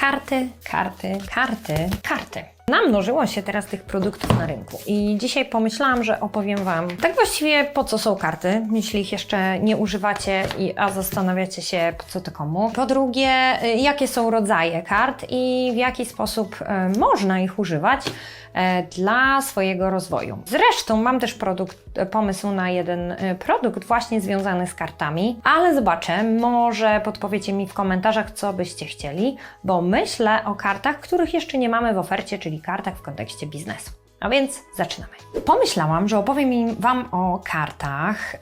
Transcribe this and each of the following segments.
Karty, karty, karty, karty. Namnożyło się teraz tych produktów na rynku i dzisiaj pomyślałam, że opowiem Wam tak właściwie po co są karty, jeśli ich jeszcze nie używacie, i, a zastanawiacie się po co to komu. Po drugie, y, jakie są rodzaje kart i w jaki sposób y, można ich używać e, dla swojego rozwoju. Zresztą mam też produkt, pomysł na jeden produkt właśnie związany z kartami, ale zobaczę, może podpowiecie mi w komentarzach, co byście chcieli, bo myślę o kartach, których jeszcze nie mamy w ofercie, czyli kartach w kontekście biznesu. A więc zaczynamy. Pomyślałam, że opowiem Wam o kartach, y,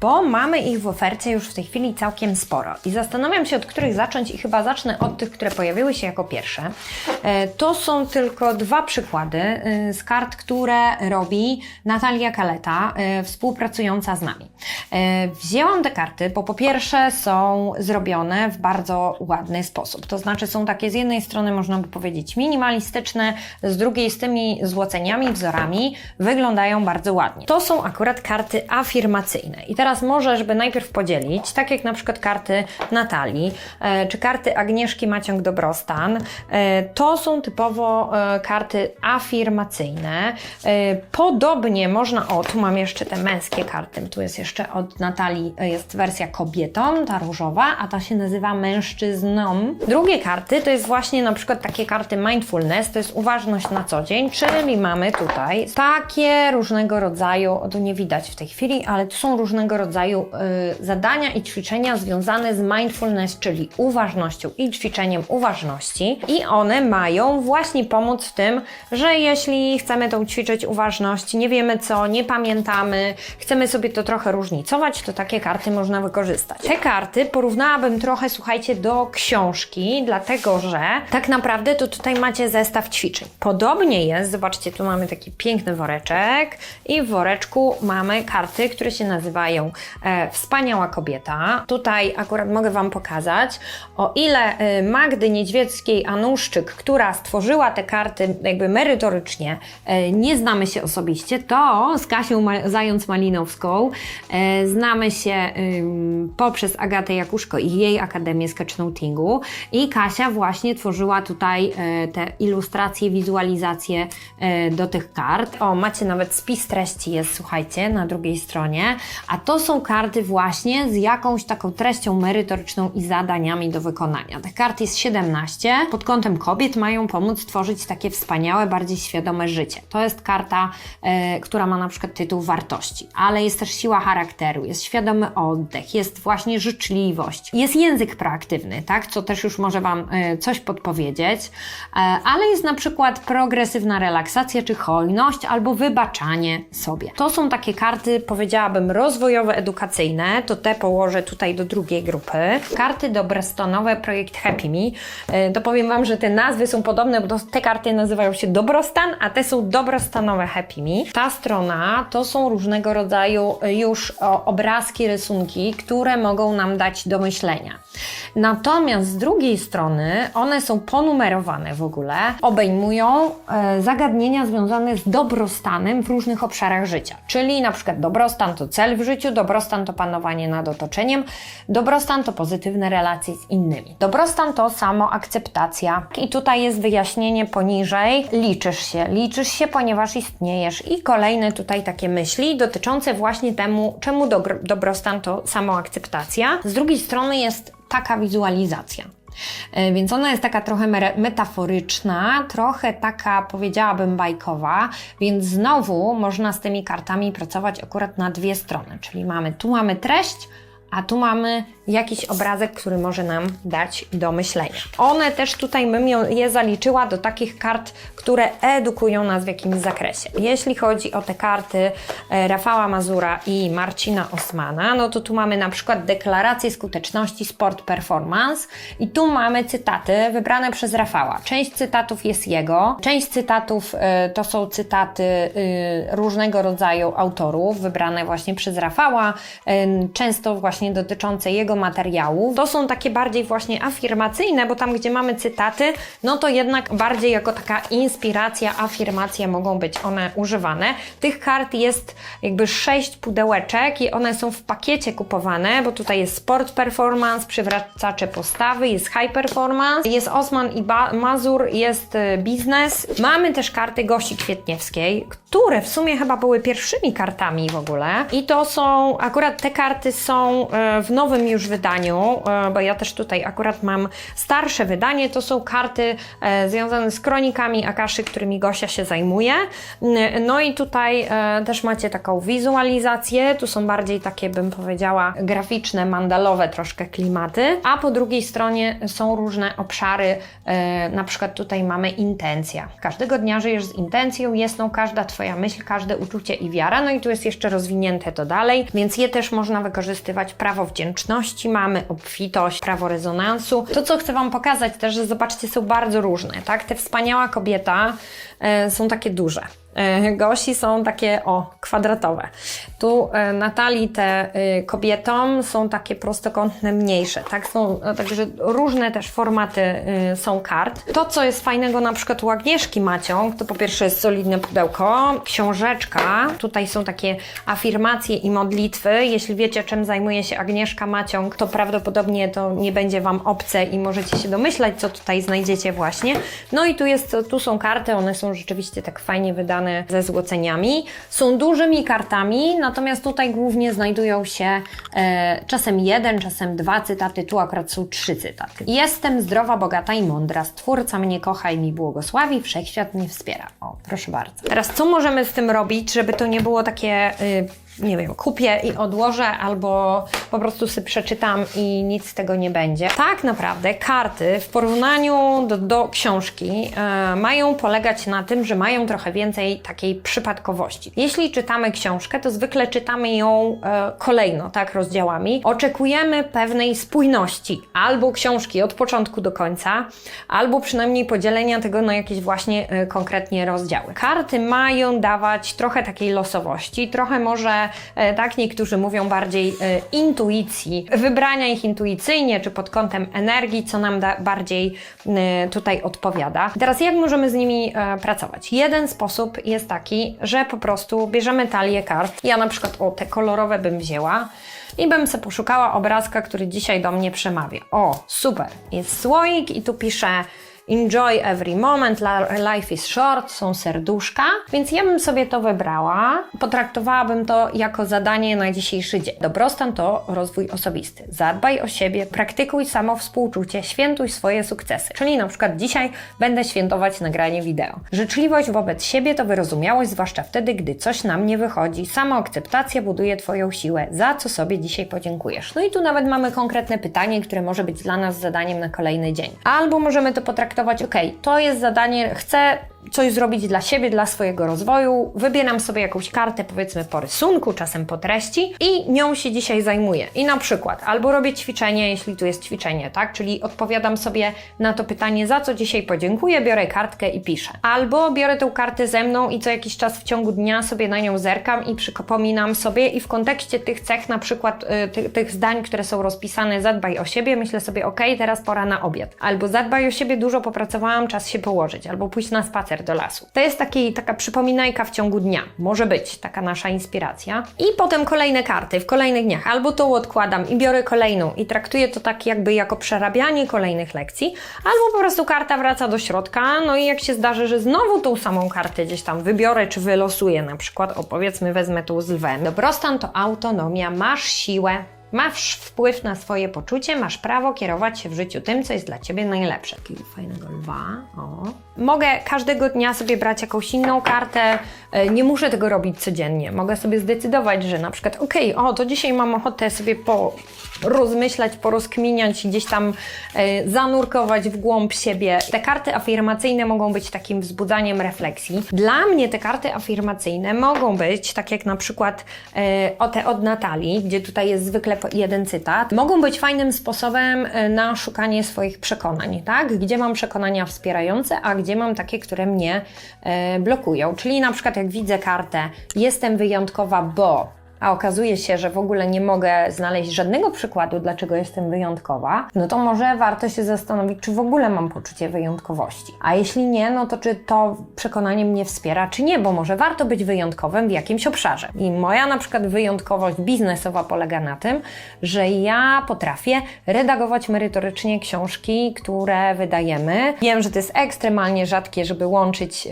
bo mamy ich w ofercie już w tej chwili całkiem sporo. I zastanawiam się, od których zacząć, i chyba zacznę od tych, które pojawiły się jako pierwsze. Y, To są tylko dwa przykłady y, z kart, które robi Natalia Kaleta, współpracująca z nami. Wzięłam te karty, bo po pierwsze są zrobione w bardzo ładny sposób. To znaczy są takie z jednej strony, można by powiedzieć, minimalistyczne, z drugiej z tymi złoceniami, wzorami wyglądają bardzo ładnie. To są akurat karty afirmacyjne. I teraz może, żeby najpierw podzielić, tak jak na przykład karty Natalii, e, czy karty Agnieszki Maciąg Dobrostan, e, to są typowo e, karty afirmacyjne. Podobnie można, o tu mam jeszcze te męskie karty, tu jest jeszcze od Natalii, jest wersja kobietą, ta różowa, a ta się nazywa mężczyzną. Drugie karty to jest właśnie na przykład takie karty mindfulness, to jest uważność na co dzień, czyli mamy tutaj takie różnego rodzaju, o tu nie widać w tej chwili, ale tu są różnego rodzaju y, zadania i ćwiczenia związane z mindfulness, czyli uważnością i ćwiczeniem uważności i one mają właśnie pomóc w tym, że jeśli chcemy tą ćwiczyć uważność, nie wiemy co, nie pamiętamy, chcemy sobie to trochę różnicować, to takie karty można wykorzystać. Te karty porównałabym trochę, słuchajcie, do książki, dlatego że tak naprawdę to tutaj macie zestaw ćwiczeń. Podobnie jest, zobaczcie, tu mamy taki piękny woreczek i w woreczku mamy karty, które się nazywają e, Wspaniała Kobieta. Tutaj akurat mogę Wam pokazać, o ile e, Magdy Niedźwieckiej-Anuszczyk, która stworzyła te karty jakby merytorycznie, e, nie znamy się osobiście, to z Kasią Ma- Zając-Malinowską znamy się poprzez Agatę Jakuszko i jej Akademię Sketchnotingu i Kasia właśnie tworzyła tutaj te ilustracje, wizualizacje e, do tych kart. O, macie nawet spis treści jest, słuchajcie, na drugiej stronie, a to są karty właśnie z jakąś taką treścią merytoryczną i zadaniami do wykonania. Tych kart jest 17. Pod kątem kobiet mają pomóc tworzyć takie wspaniałe, bardziej świadome życie. To jest karta, e, która ma na przykład tytuł wartości, ale jest też siła charakteru, jest świadomy oddech, jest właśnie życzliwość, jest język proaktywny, tak, co też już może Wam e, coś podpowiedzieć, e, ale jest na przykład progresywna relaksacja czy hojność albo wybaczanie sobie. To są takie karty, powiedziałabym, rozwojowe, edukacyjne, to te położę tutaj do drugiej grupy. Karty dobrostonowe, projekt Happy Me. E, To powiem Wam, że te nazwy są podobne, bo te karty nazywają się dobrostan, a te są dobrostanowe Happy Me. Ta strona to są różnego rodzaju e, już obrazki, rysunki, które mogą nam dać do myślenia. Natomiast z drugiej strony one są ponumerowane w ogóle, obejmują e, zagadnienia związane z dobrostanem w różnych obszarach życia. Czyli na przykład dobrostan to cel w życiu, dobrostan to panowanie nad otoczeniem, dobrostan to pozytywne relacje z innymi. Dobrostan to samoakceptacja. I tutaj jest wyjaśnienie poniżej. Liczysz się, liczysz się, ponieważ istniejesz. I kolejne tutaj takie myśli dotyczące właśnie temu, czemu dobro, dobrostan to samoakceptacja. Z drugiej strony jest taka wizualizacja. E, Więc ona jest taka trochę metaforyczna, trochę taka powiedziałabym bajkowa, więc znowu można z tymi kartami pracować akurat na dwie strony. Czyli mamy tu mamy treść, a tu mamy jakiś obrazek, który może nam dać do myślenia. One też tutaj bym je zaliczyła do takich kart, które edukują nas w jakimś zakresie. Jeśli chodzi o te karty e, Rafała Mazura i Marcina Osmana, no to tu mamy na przykład deklarację skuteczności sport performance i tu mamy cytaty wybrane przez Rafała. Część cytatów jest jego, część cytatów e, to są cytaty e, różnego rodzaju autorów wybrane właśnie przez Rafała, często właśnie właśnie dotyczące jego materiałów. To są takie bardziej właśnie afirmacyjne, bo tam, gdzie mamy cytaty, no to jednak bardziej jako taka inspiracja, afirmacja mogą być one używane. Tych kart jest jakby sześć pudełeczek i one są w pakiecie kupowane, bo tutaj jest sport performance, przywracacze postawy, jest high performance, jest Osman i ba Mazur, jest y, biznes. Mamy też karty Gosi Kwietniewskiej, które w sumie chyba były pierwszymi kartami w ogóle. I to są, akurat te karty są w nowym już wydaniu, e, bo ja też tutaj akurat mam starsze wydanie. To są karty e, związane z kronikami Akaszy, którymi Gosia się zajmuje. No i tutaj e, też macie taką wizualizację. Tu są bardziej takie, bym powiedziała, graficzne, mandalowe troszkę klimaty. A po drugiej stronie są różne obszary. E, Na przykład tutaj mamy intencja. Każdego dnia żyjesz z intencją, jest tą każda Twoja myśl, każde uczucie i wiara. No i tu jest jeszcze rozwinięte to dalej, więc je też można wykorzystywać. Prawo wdzięczności mamy, obfitość, prawo rezonansu. To, co chcę Wam pokazać też, że zobaczcie, są bardzo różne, tak? Te wspaniała kobieta e, są takie duże. E, Gosi są takie, o, kwadratowe. Tu e, Natalii te e, kobietom są takie prostokątne, mniejsze. Tak są, e, także różne też formaty są kart. To, co jest fajnego na przykład u Agnieszki Maciąg, to po pierwsze jest solidne pudełko, książeczka. Tutaj są takie afirmacje i modlitwy. Jeśli wiecie, czym zajmuje się Agnieszka Maciąg, to prawdopodobnie to nie będzie Wam obce i możecie się domyślać, co tutaj znajdziecie właśnie. No i tu, jest, tu są karty, one są rzeczywiście tak fajnie wydane ze złoceniami. Są dużymi kartami, natomiast tutaj głównie znajdują się e, czasem jeden, czasem dwa cytaty, tu akurat są trzy cytaty. Jestem zdrowa, bogata i mądra, Stwórca mnie kocha i mi błogosławi, Wszechświat mnie wspiera. O, proszę bardzo. Teraz co możemy z tym robić, żeby to nie było takie... Y, nie wiem, kupię i odłożę, albo po prostu sobie przeczytam i nic z tego nie będzie. Tak naprawdę karty w porównaniu do, do książki e, mają polegać na tym, że mają trochę więcej takiej przypadkowości. Jeśli czytamy książkę, to zwykle czytamy ją e, kolejno, tak, rozdziałami. Oczekujemy pewnej spójności albo książki od początku do końca, albo przynajmniej podzielenia tego na jakieś właśnie e, konkretnie rozdziały. Karty mają dawać trochę takiej losowości, trochę może e, tak niektórzy mówią bardziej e, intuicji, wybrania ich intuicyjnie czy pod kątem energii, co nam bardziej e, tutaj odpowiada. Teraz jak możemy z nimi pracować? Jeden sposób jest taki, że po prostu bierzemy talię kart. Ja na przykład o te kolorowe bym wzięła i bym sobie poszukała obrazka, który dzisiaj do mnie przemawia. O, super! Jest słoik i tu pisze Enjoy every moment, life is short, są serduszka, więc ja bym sobie to wybrała, potraktowałabym to jako zadanie na dzisiejszy dzień. Dobrostan to rozwój osobisty. Zadbaj o siebie, praktykuj samowspółczucie, świętuj swoje sukcesy. Czyli na przykład dzisiaj będę świętować nagranie wideo. Życzliwość wobec siebie to wyrozumiałość, zwłaszcza wtedy, gdy coś nam nie wychodzi. Samoakceptacja buduje Twoją siłę, za co sobie dzisiaj podziękujesz. No i tu nawet mamy konkretne pytanie, które może być dla nas zadaniem na kolejny dzień. Albo możemy to potraktować, ok, to jest zadanie, chcę coś zrobić dla siebie, dla swojego rozwoju, wybieram sobie jakąś kartę, powiedzmy po rysunku, czasem po treści i nią się dzisiaj zajmuję. I na przykład albo robię ćwiczenie, jeśli tu jest ćwiczenie, tak? Czyli odpowiadam sobie na to pytanie, za co dzisiaj podziękuję, biorę kartkę i piszę. Albo biorę tę kartę ze mną i co jakiś czas w ciągu dnia sobie na nią zerkam i przypominam sobie i w kontekście tych cech, na przykład y, ty, tych zdań, które są rozpisane, zadbaj o siebie, myślę sobie, ok, teraz pora na obiad. Albo zadbaj o siebie, dużo popracowałam, czas się położyć. Albo pójść na spacer do lasu. To jest taki, taka przypominajka w ciągu dnia. Może być taka nasza inspiracja. I potem kolejne karty w kolejnych dniach. Albo tą odkładam i biorę kolejną i traktuję to tak jakby jako przerabianie kolejnych lekcji, albo po prostu karta wraca do środka, no i jak się zdarzy, że znowu tą samą kartę gdzieś tam wybiorę czy wylosuję, na przykład, o powiedzmy wezmę tu z lwem. Dobrostan to autonomia, masz siłę, Masz wpływ na swoje poczucie, masz prawo kierować się w życiu tym, co jest dla Ciebie najlepsze. Takiego fajnego lwa. O. Mogę każdego dnia sobie brać jakąś inną kartę, e, nie muszę tego robić codziennie. Mogę sobie zdecydować, że na przykład, okej, o, to dzisiaj mam ochotę sobie po rozmyślać, porozkminiać, gdzieś tam e, zanurkować w głąb siebie. Te karty afirmacyjne mogą być takim wzbudzaniem refleksji. Dla mnie te karty afirmacyjne mogą być, tak jak na przykład e, o te od Natalii, gdzie tutaj jest zwykle jeden cytat, mogą być fajnym sposobem e, na szukanie swoich przekonań, tak? Gdzie mam przekonania wspierające, a gdzie mam takie, które mnie e, blokują. Czyli na przykład jak widzę kartę jestem wyjątkowa, bo a okazuje się, że w ogóle nie mogę znaleźć żadnego przykładu, dlaczego jestem wyjątkowa, no to może warto się zastanowić, czy w ogóle mam poczucie wyjątkowości. A jeśli nie, no to czy to przekonanie mnie wspiera, czy nie, bo może warto być wyjątkowym w jakimś obszarze. I moja na przykład wyjątkowość biznesowa polega na tym, że ja potrafię redagować merytorycznie książki, które wydajemy. Wiem, że to jest ekstremalnie rzadkie, żeby łączyć y,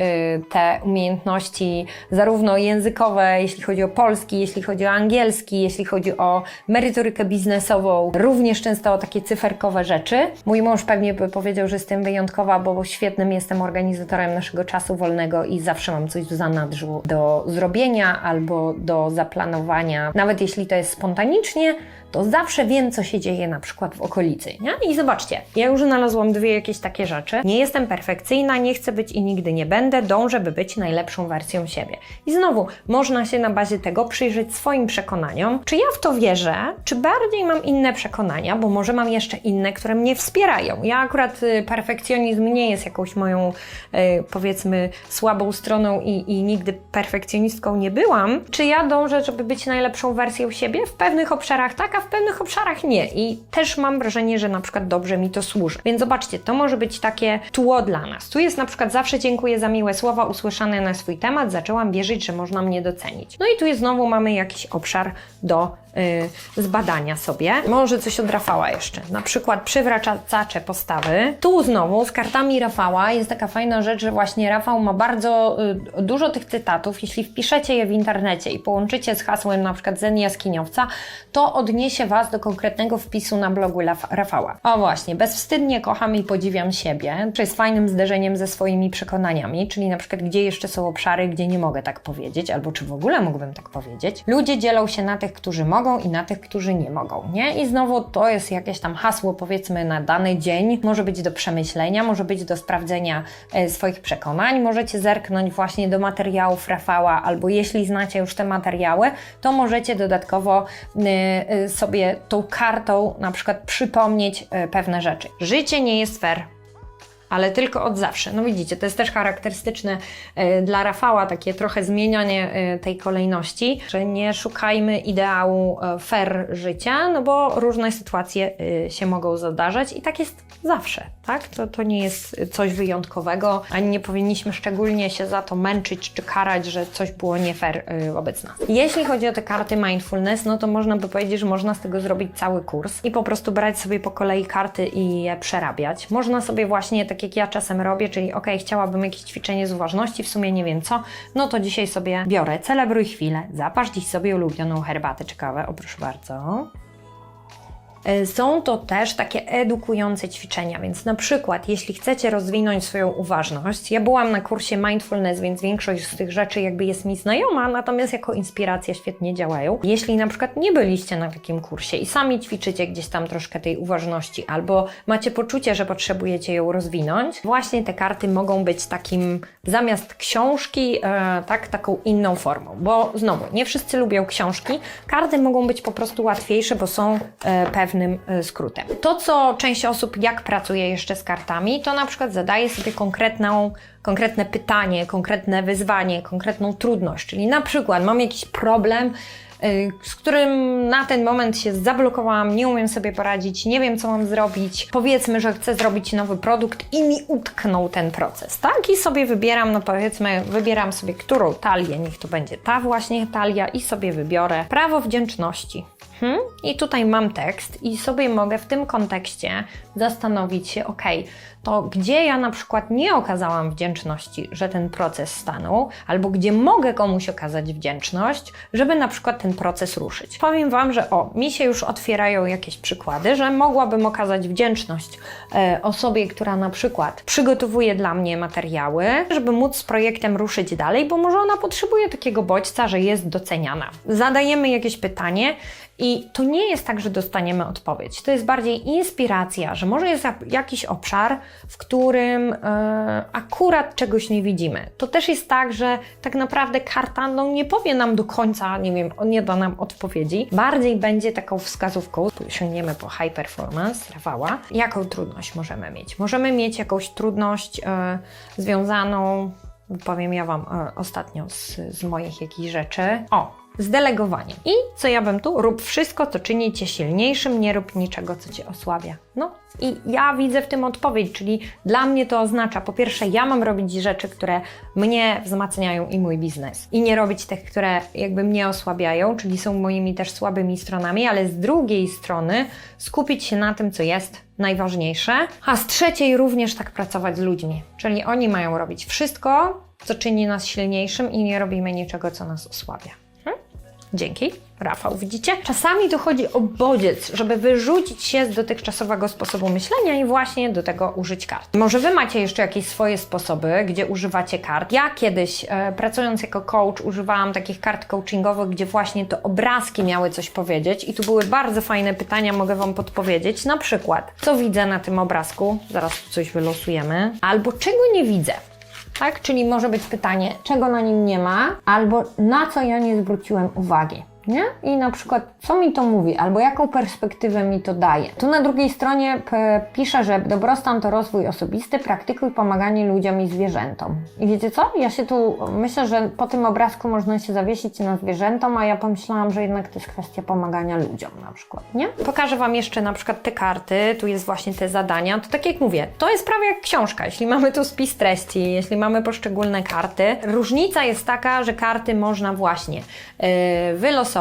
te umiejętności zarówno językowe, jeśli chodzi o polski, jeśli chodzi o angielski, jeśli chodzi o merytorykę biznesową, również często o takie cyferkowe rzeczy. Mój mąż pewnie by powiedział, że jestem wyjątkowa, bo świetnym jestem organizatorem naszego czasu wolnego i zawsze mam coś w zanadrzu do zrobienia albo do zaplanowania. Nawet jeśli to jest spontanicznie, to zawsze wiem, co się dzieje na przykład w okolicy. Nie? I zobaczcie, ja już znalazłam dwie jakieś takie rzeczy. Nie jestem perfekcyjna, nie chcę być i nigdy nie będę, dążę, by być najlepszą wersją siebie. I znowu, można się na bazie tego przyjrzeć swoim przekonaniom, czy ja w to wierzę, czy bardziej mam inne przekonania, bo może mam jeszcze inne, które mnie wspierają. Ja akurat y, perfekcjonizm nie jest jakąś moją, y, powiedzmy, słabą stroną i, i nigdy perfekcjonistką nie byłam. Czy ja dążę, żeby być najlepszą wersją siebie? W pewnych obszarach tak, a w pewnych obszarach nie. I też mam wrażenie, że na przykład dobrze mi to służy. Więc zobaczcie, to może być takie tło dla nas. Tu jest na przykład zawsze dziękuję za miłe słowa usłyszane na swój temat, zaczęłam wierzyć, że można mnie docenić. No i tu jest znowu mamy jakiś obszar do y, zbadania sobie. Może coś od Rafała jeszcze. Na przykład przywracacze postawy. Tu znowu z kartami Rafała jest taka fajna rzecz, że właśnie Rafał ma bardzo y, dużo tych cytatów. Jeśli wpiszecie je w internecie i połączycie z hasłem na przykład Zen Jaskiniowca, to odniesie Was do konkretnego wpisu na blogu Rafała. O właśnie, bezwstydnie kocham i podziwiam siebie, czy jest fajnym zderzeniem ze swoimi przekonaniami, czyli na przykład gdzie jeszcze są obszary, gdzie nie mogę tak powiedzieć, albo czy w ogóle mógłbym tak powiedzieć. Ludzie dzielą się na tych, którzy mogą i na tych, którzy nie mogą, nie? I znowu to jest jakieś tam hasło, powiedzmy, na dany dzień. Może być do przemyślenia, może być do sprawdzenia e, swoich przekonań. Możecie zerknąć właśnie do materiałów Rafała, albo jeśli znacie już te materiały, to możecie dodatkowo y, y, sobie tą kartą na przykład przypomnieć y, pewne rzeczy. Życie nie jest fair ale tylko od zawsze. No widzicie, to jest też charakterystyczne e, dla Rafała, takie trochę zmienianie e, tej kolejności, że nie szukajmy ideału e, fair życia, no bo różne sytuacje e, się mogą zdarzać i tak jest zawsze, tak? To, to nie jest coś wyjątkowego, ani nie powinniśmy szczególnie się za to męczyć czy karać, że coś było nie fair e, wobec nas. Jeśli chodzi o te karty mindfulness, no to można by powiedzieć, że można z tego zrobić cały kurs i po prostu brać sobie po kolei karty i je przerabiać. Można sobie właśnie, tak jak ja czasem robię, czyli ok, chciałabym jakieś ćwiczenie z uważności, w sumie nie wiem co, no to dzisiaj sobie biorę, celebruj chwilę, zapasz dziś sobie ulubioną herbatę czy kawę, o proszę bardzo. E, Są to też takie edukujące ćwiczenia, więc na przykład, jeśli chcecie rozwinąć swoją uważność, ja byłam na kursie mindfulness, więc większość z tych rzeczy jakby jest mi znajoma, natomiast jako inspiracja świetnie działają. Jeśli na przykład nie byliście na takim kursie i sami ćwiczycie gdzieś tam troszkę tej uważności, albo macie poczucie, że potrzebujecie ją rozwinąć, właśnie te karty mogą być takim zamiast książki, e, tak, taką inną formą, bo znowu, nie wszyscy lubią książki, karty mogą być po prostu łatwiejsze, bo są e, pewnym e, skrótem. To, co część osób, jak pracuje jeszcze z kartami, to na przykład zadaje sobie konkretną, konkretne pytanie, konkretne wyzwanie, konkretną trudność, czyli na przykład mam jakiś problem, y, z którym na ten moment się zablokowałam, nie umiem sobie poradzić, nie wiem co mam zrobić. Powiedzmy, że chcę zrobić nowy produkt i mi utknął ten proces, tak? I sobie wybieram, no powiedzmy, wybieram sobie którą talię, niech to będzie ta właśnie talia i sobie wybiorę prawo wdzięczności. Hmm? I tutaj mam tekst i sobie mogę w tym kontekście zastanowić się, ok, to gdzie ja na przykład nie okazałam wdzięczności, że ten proces stanął, albo gdzie mogę komuś okazać wdzięczność, żeby na przykład ten proces ruszyć. Powiem Wam, że o, mi się już otwierają jakieś przykłady, że mogłabym okazać wdzięczność e, osobie, która na przykład przygotowuje dla mnie materiały, żeby móc z projektem ruszyć dalej, bo może ona potrzebuje takiego bodźca, że jest doceniana. Zadajemy jakieś pytanie i to nie jest tak, że dostaniemy odpowiedź. To jest bardziej inspiracja, że może jest jakiś obszar, w którym e, akurat czegoś nie widzimy. To też jest tak, że tak naprawdę karta no, nie powie nam do końca, nie wiem, nie da nam odpowiedzi. Bardziej będzie taką wskazówką, sięgniemy po high performance Rafała, jaką trudność możemy mieć. Możemy mieć jakąś trudność e, związaną powiem ja Wam e, ostatnio z, z moich jakichś rzeczy. O, z delegowaniem. I co ja bym tu? Rób wszystko, co czyni Cię silniejszym, nie rób niczego, co Cię osłabia. No i ja widzę w tym odpowiedź, czyli dla mnie to oznacza, po pierwsze, ja mam robić rzeczy, które mnie wzmacniają i mój biznes. I nie robić tych, które jakby mnie osłabiają, czyli są moimi też słabymi stronami, ale z drugiej strony skupić się na tym, co jest najważniejsze, a z trzeciej również tak pracować z ludźmi, czyli oni mają robić wszystko, co czyni nas silniejszym i nie robimy niczego, co nas osłabia. Dzięki. Rafał, widzicie? Czasami tu chodzi o bodziec, żeby wyrzucić się z dotychczasowego sposobu myślenia i właśnie do tego użyć kart. Może Wy macie jeszcze jakieś swoje sposoby, gdzie używacie kart. Ja kiedyś, e, pracując jako coach, używałam takich kart coachingowych, gdzie właśnie to obrazki miały coś powiedzieć i tu były bardzo fajne pytania, mogę Wam podpowiedzieć. Na przykład, co widzę na tym obrazku? Zaraz coś wylosujemy. Albo czego nie widzę? Tak? Czyli może być pytanie, czego na nim nie ma, albo na co ja nie zwróciłem uwagi. Nie? I na przykład, co mi to mówi, albo jaką perspektywę mi to daje. Tu na drugiej stronie p- pisze, że dobrostan to rozwój osobisty, praktykuj pomaganie ludziom i zwierzętom. I wiecie co? Ja się tu myślę, że po tym obrazku można się zawiesić na zwierzętom, a ja pomyślałam, że jednak to jest kwestia pomagania ludziom na przykład, nie? Pokażę Wam jeszcze na przykład te karty, tu jest właśnie te zadania. To tak jak mówię, to jest prawie jak książka. Jeśli mamy tu spis treści, jeśli mamy poszczególne karty, różnica jest taka, że karty można właśnie yy, wylosować,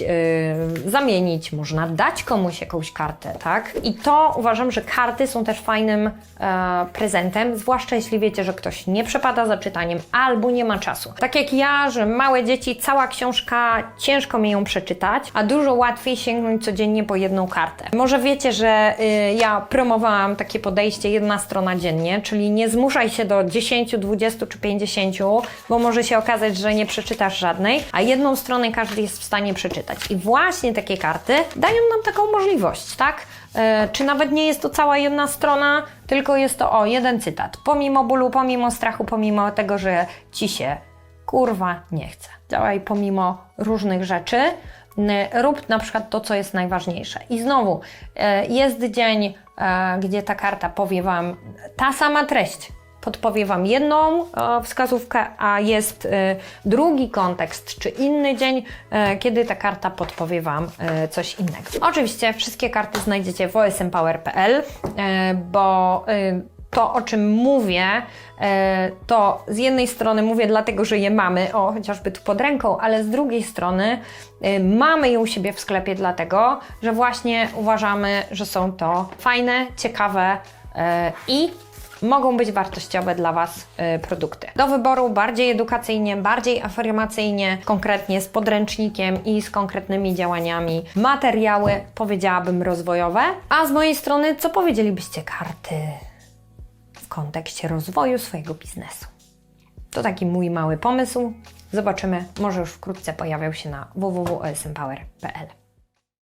yy, zamienić, można dać komuś jakąś kartę, tak? I to uważam, że karty są też fajnym e, prezentem, zwłaszcza jeśli wiecie, że ktoś nie przepada za czytaniem albo nie ma czasu. Tak jak ja, że małe dzieci, cała książka, ciężko mi ją przeczytać, a dużo łatwiej sięgnąć codziennie po jedną kartę. Może wiecie, że y, ja promowałam takie podejście jedna strona dziennie, czyli nie zmuszaj się do 10, 20 czy 50, bo może się okazać, że nie przeczytasz żadnej, a jedną stronę każdy jest w stanie przeczytać. I właśnie takie karty dają nam taką możliwość, tak? E, czy nawet nie jest to cała jedna strona, tylko jest to o jeden cytat. Pomimo bólu, pomimo strachu, pomimo tego, że ci się kurwa nie chce. Działaj pomimo różnych rzeczy. Rób na przykład to, co jest najważniejsze. I znowu, e, jest dzień, e, gdzie ta karta powie Wam ta sama treść. Podpowie Wam jedną e, wskazówkę, a jest e, drugi kontekst, czy inny dzień, e, kiedy ta karta podpowie Wam coś innego. Oczywiście wszystkie karty znajdziecie w osmpower.pl, bo to, o czym mówię, to z jednej strony mówię dlatego, że je mamy, o chociażby tu pod ręką, ale z drugiej strony mamy je u siebie w sklepie dlatego, że właśnie uważamy, że są to fajne, ciekawe i mogą być wartościowe dla Was e, produkty. Do wyboru bardziej edukacyjnie, bardziej afirmacyjnie, konkretnie z podręcznikiem i z konkretnymi działaniami. Materiały, powiedziałabym, rozwojowe. A z mojej strony, co powiedzielibyście karty? w kontekście rozwoju swojego biznesu. To taki mój mały pomysł. Zobaczymy, może już wkrótce pojawiał się na www.osmpower.pl.